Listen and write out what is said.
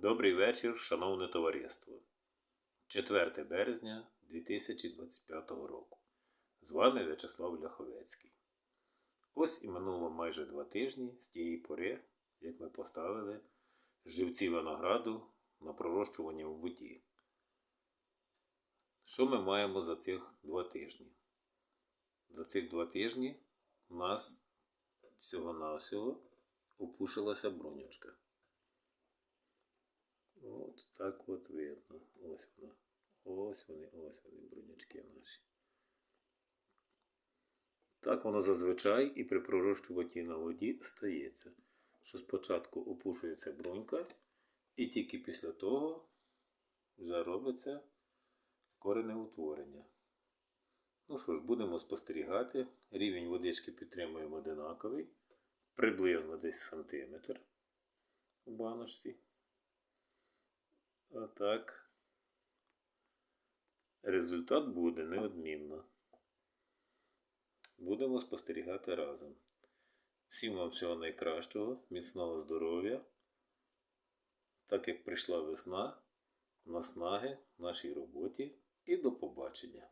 Добрий вечір, шановне товариство. 4 березня 2025 року. З вами В'ячеслав Ляховецький. Ось і минуло майже два тижні з тієї пори, як ми поставили живці винограду на пророщування в воді. Що ми маємо за цих два тижні? За цих два тижні у нас всього-навсього опушилася бронючка. От так от видно. Ось вона. Ось вони, ось вони, бронячки наші. Так воно зазвичай і при пророщуванні на воді стається, що спочатку опушується брунька, і тільки після того вже робиться коренеутворення. Ну що ж, будемо спостерігати. Рівень водички підтримуємо одинаковий, приблизно десь сантиметр у баночці. А так, результат буде неодмінно. Будемо спостерігати разом. Всім вам всього найкращого, міцного здоров'я. Так як прийшла весна, наснаги в нашій роботі і до побачення.